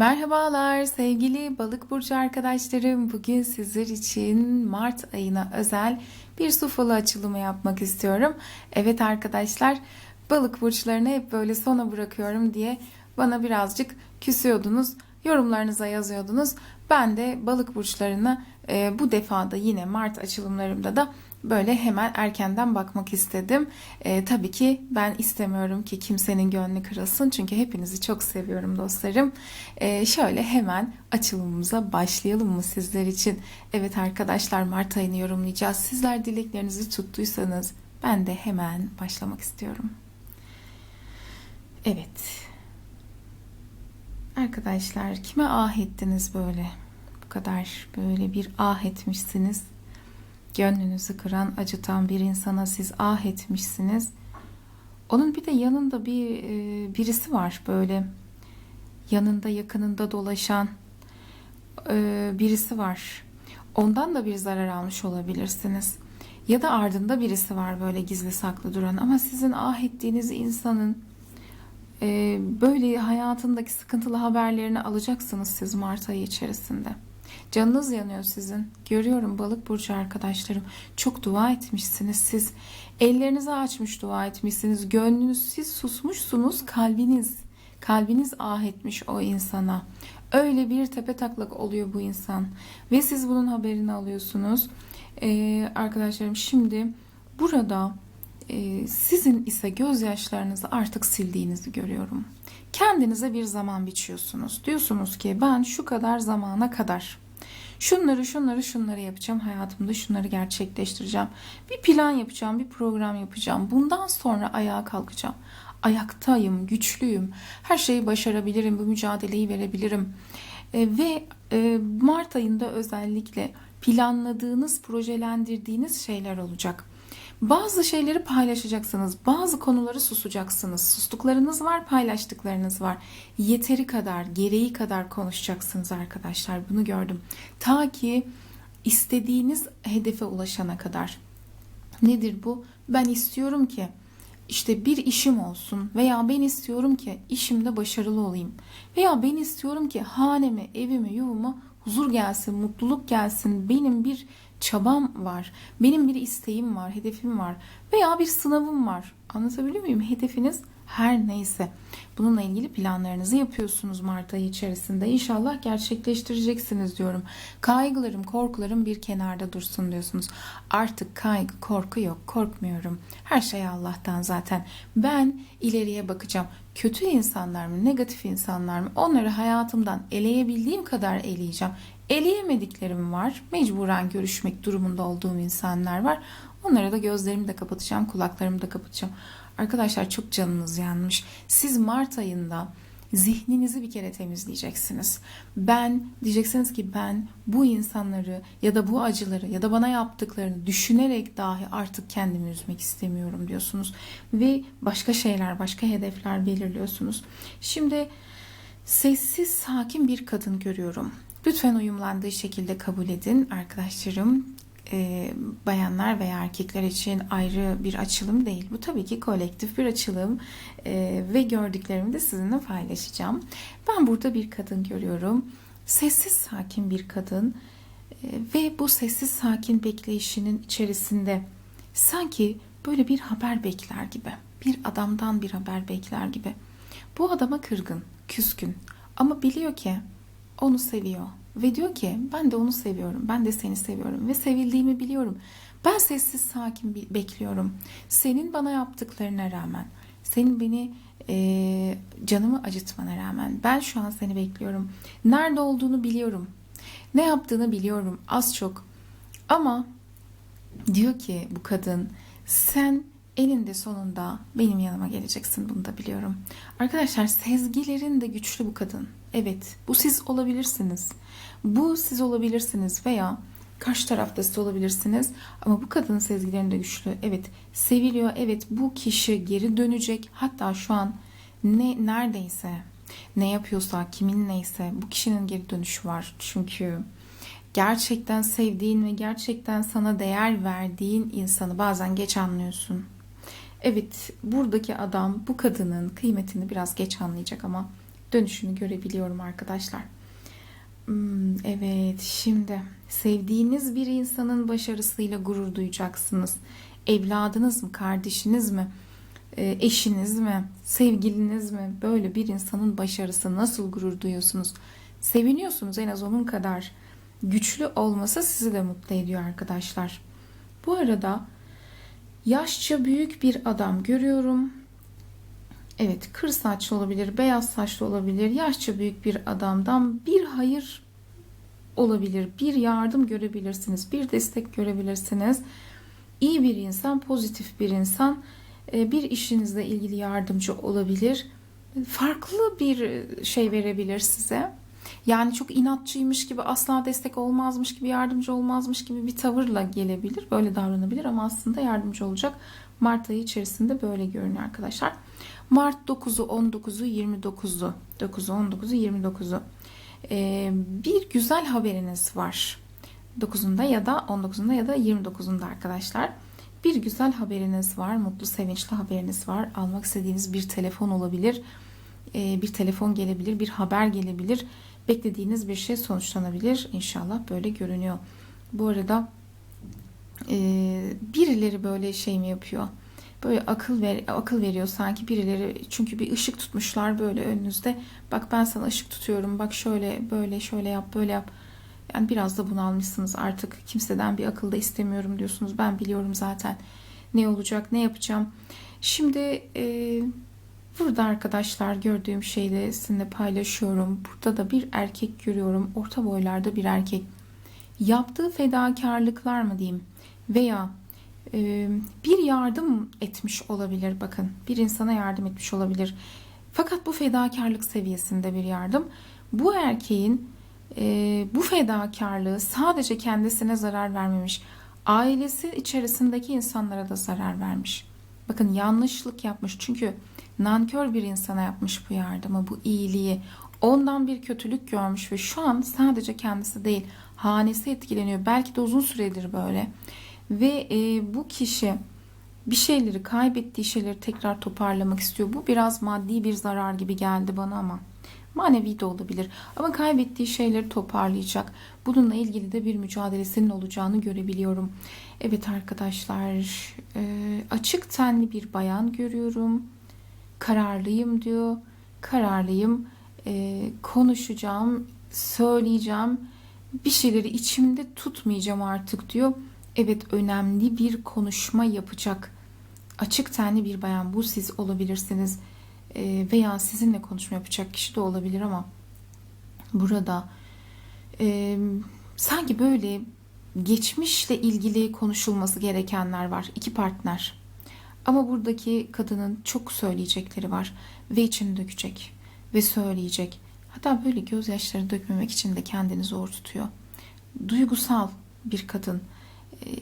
Merhabalar sevgili balık burcu arkadaşlarım. Bugün sizler için Mart ayına özel bir su falı açılımı yapmak istiyorum. Evet arkadaşlar balık burçlarını hep böyle sona bırakıyorum diye bana birazcık küsüyordunuz. Yorumlarınıza yazıyordunuz. Ben de balık burçlarına e, bu defada yine Mart açılımlarımda da böyle hemen erkenden bakmak istedim. E, tabii ki ben istemiyorum ki kimsenin gönlü kırılsın çünkü hepinizi çok seviyorum dostlarım. E, şöyle hemen açılımımıza başlayalım mı sizler için? Evet arkadaşlar Mart ayını yorumlayacağız. Sizler dileklerinizi tuttuysanız ben de hemen başlamak istiyorum. Evet. Arkadaşlar kime ah ettiniz böyle? Kadar böyle bir ah etmişsiniz. Gönlünüzü kıran, acıtan bir insana siz ah etmişsiniz. Onun bir de yanında bir e, birisi var böyle yanında yakınında dolaşan e, birisi var. Ondan da bir zarar almış olabilirsiniz. Ya da ardında birisi var böyle gizli saklı duran ama sizin ah ettiğiniz insanın e, böyle hayatındaki sıkıntılı haberlerini alacaksınız siz Mart ayı içerisinde. Canınız yanıyor sizin. Görüyorum balık burcu arkadaşlarım. Çok dua etmişsiniz siz. Ellerinizi açmış dua etmişsiniz. Gönlünüz siz susmuşsunuz. Kalbiniz kalbiniz ah etmiş o insana. Öyle bir tepe taklak oluyor bu insan. Ve siz bunun haberini alıyorsunuz. Ee, arkadaşlarım şimdi burada e, sizin ise gözyaşlarınızı artık sildiğinizi görüyorum. Kendinize bir zaman biçiyorsunuz. Diyorsunuz ki ben şu kadar zamana kadar şunları şunları şunları yapacağım hayatımda şunları gerçekleştireceğim. Bir plan yapacağım, bir program yapacağım. Bundan sonra ayağa kalkacağım. Ayaktayım, güçlüyüm. Her şeyi başarabilirim, bu mücadeleyi verebilirim. E, ve e, Mart ayında özellikle planladığınız, projelendirdiğiniz şeyler olacak. Bazı şeyleri paylaşacaksınız. Bazı konuları susacaksınız. Sustuklarınız var, paylaştıklarınız var. Yeteri kadar, gereği kadar konuşacaksınız arkadaşlar. Bunu gördüm. Ta ki istediğiniz hedefe ulaşana kadar. Nedir bu? Ben istiyorum ki işte bir işim olsun veya ben istiyorum ki işimde başarılı olayım veya ben istiyorum ki haneme, evime, yuvama huzur gelsin, mutluluk gelsin. Benim bir çabam var. Benim bir isteğim var, hedefim var veya bir sınavım var. Anlatabiliyor muyum? Hedefiniz her neyse. Bununla ilgili planlarınızı yapıyorsunuz Mart ayı içerisinde. İnşallah gerçekleştireceksiniz diyorum. Kaygılarım, korkularım bir kenarda dursun diyorsunuz. Artık kaygı, korku yok. Korkmuyorum. Her şey Allah'tan zaten. Ben ileriye bakacağım. Kötü insanlar mı, negatif insanlar mı? Onları hayatımdan eleyebildiğim kadar eleyeceğim. Eleyemediklerim var. Mecburen görüşmek durumunda olduğum insanlar var. Onlara da gözlerimi de kapatacağım, kulaklarımı da kapatacağım. Arkadaşlar çok canınız yanmış. Siz Mart ayında zihninizi bir kere temizleyeceksiniz. Ben diyeceksiniz ki ben bu insanları ya da bu acıları ya da bana yaptıklarını düşünerek dahi artık kendimi üzmek istemiyorum diyorsunuz. Ve başka şeyler, başka hedefler belirliyorsunuz. Şimdi sessiz, sakin bir kadın görüyorum. Lütfen uyumlandığı şekilde kabul edin arkadaşlarım e, bayanlar veya erkekler için ayrı bir açılım değil. Bu tabii ki kolektif bir açılım e, ve gördüklerimi de sizinle paylaşacağım. Ben burada bir kadın görüyorum. Sessiz sakin bir kadın e, ve bu sessiz sakin bekleyişinin içerisinde sanki böyle bir haber bekler gibi. Bir adamdan bir haber bekler gibi. Bu adama kırgın, küskün ama biliyor ki onu seviyor ve diyor ki ben de onu seviyorum. Ben de seni seviyorum ve sevildiğimi biliyorum. Ben sessiz sakin bekliyorum. Senin bana yaptıklarına rağmen, senin beni e, canımı acıtmana rağmen ben şu an seni bekliyorum. Nerede olduğunu biliyorum. Ne yaptığını biliyorum az çok. Ama diyor ki bu kadın sen elinde sonunda benim yanıma geleceksin bunu da biliyorum. Arkadaşlar sezgilerin de güçlü bu kadın. Evet bu siz olabilirsiniz. Bu siz olabilirsiniz veya karşı tarafta siz olabilirsiniz. Ama bu kadının sezgilerinde güçlü. Evet seviliyor. Evet bu kişi geri dönecek. Hatta şu an ne neredeyse ne yapıyorsa kimin neyse bu kişinin geri dönüşü var. Çünkü gerçekten sevdiğin ve gerçekten sana değer verdiğin insanı bazen geç anlıyorsun. Evet buradaki adam bu kadının kıymetini biraz geç anlayacak ama dönüşünü görebiliyorum arkadaşlar. Hmm, evet, şimdi sevdiğiniz bir insanın başarısıyla gurur duyacaksınız. Evladınız mı, kardeşiniz mi, e, eşiniz mi, sevgiliniz mi? Böyle bir insanın başarısı nasıl gurur duyuyorsunuz? Seviniyorsunuz en az onun kadar. Güçlü olması sizi de mutlu ediyor arkadaşlar. Bu arada yaşça büyük bir adam görüyorum. Evet, kır saçlı olabilir, beyaz saçlı olabilir. Yaşça büyük bir adamdan bir hayır olabilir, bir yardım görebilirsiniz, bir destek görebilirsiniz. İyi bir insan, pozitif bir insan e, bir işinizle ilgili yardımcı olabilir. Farklı bir şey verebilir size. Yani çok inatçıymış gibi, asla destek olmazmış gibi, yardımcı olmazmış gibi bir tavırla gelebilir. Böyle davranabilir ama aslında yardımcı olacak. Mart ayı içerisinde böyle görünüyor arkadaşlar. Mart 9'u, 19'u, 29'u, 9'u, 19'u, 29'u ee, bir güzel haberiniz var. 9'unda ya da 19'unda ya da 29'unda arkadaşlar. Bir güzel haberiniz var. Mutlu, sevinçli haberiniz var. Almak istediğiniz bir telefon olabilir. Ee, bir telefon gelebilir, bir haber gelebilir. Beklediğiniz bir şey sonuçlanabilir. İnşallah böyle görünüyor. Bu arada e, birileri böyle şey mi yapıyor? Böyle akıl ver, akıl veriyor sanki birileri çünkü bir ışık tutmuşlar böyle önünüzde. Bak ben sana ışık tutuyorum. Bak şöyle böyle şöyle yap böyle yap. Yani biraz da bunu almışsınız artık kimseden bir akıl da istemiyorum diyorsunuz. Ben biliyorum zaten ne olacak ne yapacağım. Şimdi e, burada arkadaşlar gördüğüm şeyle sizinle paylaşıyorum. Burada da bir erkek görüyorum. Orta boylarda bir erkek. Yaptığı fedakarlıklar mı diyeyim veya e, bir yardım etmiş olabilir bakın bir insana yardım etmiş olabilir fakat bu fedakarlık seviyesinde bir yardım bu erkeğin e, bu fedakarlığı sadece kendisine zarar vermemiş ailesi içerisindeki insanlara da zarar vermiş bakın yanlışlık yapmış. Çünkü nankör bir insana yapmış bu yardımı bu iyiliği. Ondan bir kötülük görmüş ve şu an sadece kendisi değil hanesi etkileniyor. Belki de uzun süredir böyle. Ve e, bu kişi bir şeyleri kaybettiği şeyleri tekrar toparlamak istiyor. Bu biraz maddi bir zarar gibi geldi bana ama manevi de olabilir. Ama kaybettiği şeyleri toparlayacak. Bununla ilgili de bir mücadelesinin olacağını görebiliyorum. Evet arkadaşlar e, açık tenli bir bayan görüyorum. Kararlıyım diyor. Kararlıyım. E, konuşacağım, söyleyeceğim. Bir şeyleri içimde tutmayacağım artık diyor evet önemli bir konuşma yapacak açık tenli bir bayan bu siz olabilirsiniz e, veya sizinle konuşma yapacak kişi de olabilir ama burada e, sanki böyle geçmişle ilgili konuşulması gerekenler var iki partner. Ama buradaki kadının çok söyleyecekleri var ve içini dökecek ve söyleyecek. Hatta böyle gözyaşları dökmemek için de kendini zor tutuyor. Duygusal bir kadın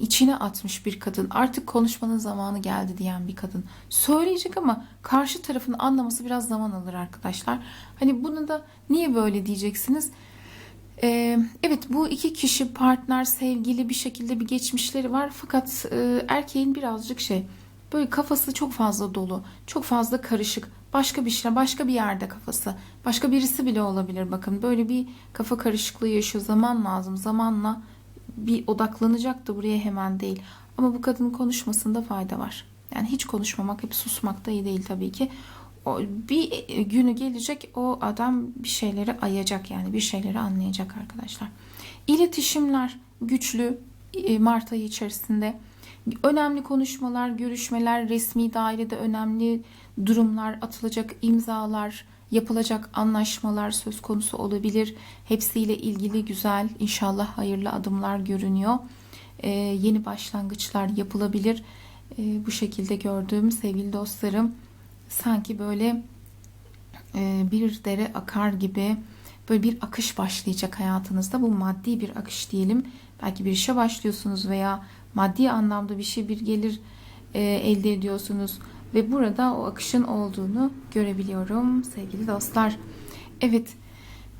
içine atmış bir kadın. Artık konuşmanın zamanı geldi diyen bir kadın. Söyleyecek ama karşı tarafın anlaması biraz zaman alır arkadaşlar. Hani bunu da niye böyle diyeceksiniz? Ee, evet bu iki kişi partner sevgili bir şekilde bir geçmişleri var. Fakat e, erkeğin birazcık şey böyle kafası çok fazla dolu çok fazla karışık. Başka bir şey başka bir yerde kafası başka birisi bile olabilir. Bakın böyle bir kafa karışıklığı yaşıyor. Zaman lazım zamanla bir odaklanacak da buraya hemen değil. Ama bu kadının konuşmasında fayda var. Yani hiç konuşmamak, hep susmak da iyi değil tabii ki. O, bir günü gelecek o adam bir şeyleri ayacak yani bir şeyleri anlayacak arkadaşlar. İletişimler güçlü e, Mart ayı içerisinde. Önemli konuşmalar, görüşmeler, resmi dairede önemli durumlar, atılacak imzalar, yapılacak anlaşmalar söz konusu olabilir. Hepsiyle ilgili güzel inşallah hayırlı adımlar görünüyor. Ee, yeni başlangıçlar yapılabilir. Ee, bu şekilde gördüğüm sevgili dostlarım sanki böyle e, bir dere akar gibi böyle bir akış başlayacak hayatınızda. Bu maddi bir akış diyelim. Belki bir işe başlıyorsunuz veya maddi anlamda bir şey bir gelir e, elde ediyorsunuz ve burada o akışın olduğunu görebiliyorum sevgili dostlar. Evet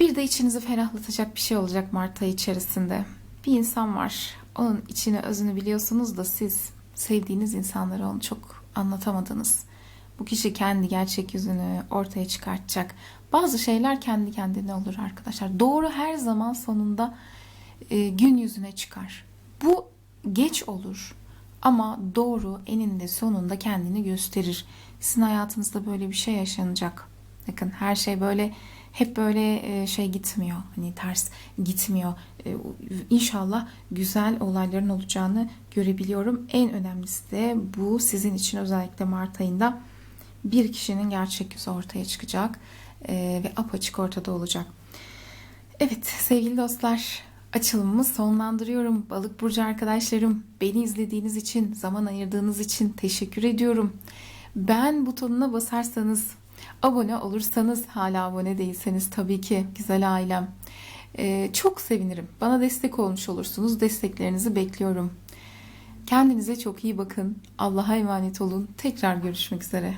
bir de içinizi ferahlatacak bir şey olacak Mart ayı içerisinde. Bir insan var. Onun içini özünü biliyorsunuz da siz sevdiğiniz insanlara onu çok anlatamadınız. Bu kişi kendi gerçek yüzünü ortaya çıkartacak. Bazı şeyler kendi kendine olur arkadaşlar. Doğru her zaman sonunda e, gün yüzüne çıkar. Bu geç olur ama doğru eninde sonunda kendini gösterir. Sizin hayatınızda böyle bir şey yaşanacak. Bakın her şey böyle hep böyle e, şey gitmiyor. Hani ters gitmiyor. E, İnşallah güzel olayların olacağını görebiliyorum. En önemlisi de bu sizin için özellikle Mart ayında bir kişinin gerçek yüzü ortaya çıkacak e, ve apaçık ortada olacak. Evet sevgili dostlar açılımımı sonlandırıyorum. Balık burcu arkadaşlarım beni izlediğiniz için, zaman ayırdığınız için teşekkür ediyorum. Ben butonuna basarsanız, abone olursanız, hala abone değilseniz tabii ki güzel ailem. Ee, çok sevinirim. Bana destek olmuş olursunuz. Desteklerinizi bekliyorum. Kendinize çok iyi bakın. Allah'a emanet olun. Tekrar görüşmek üzere.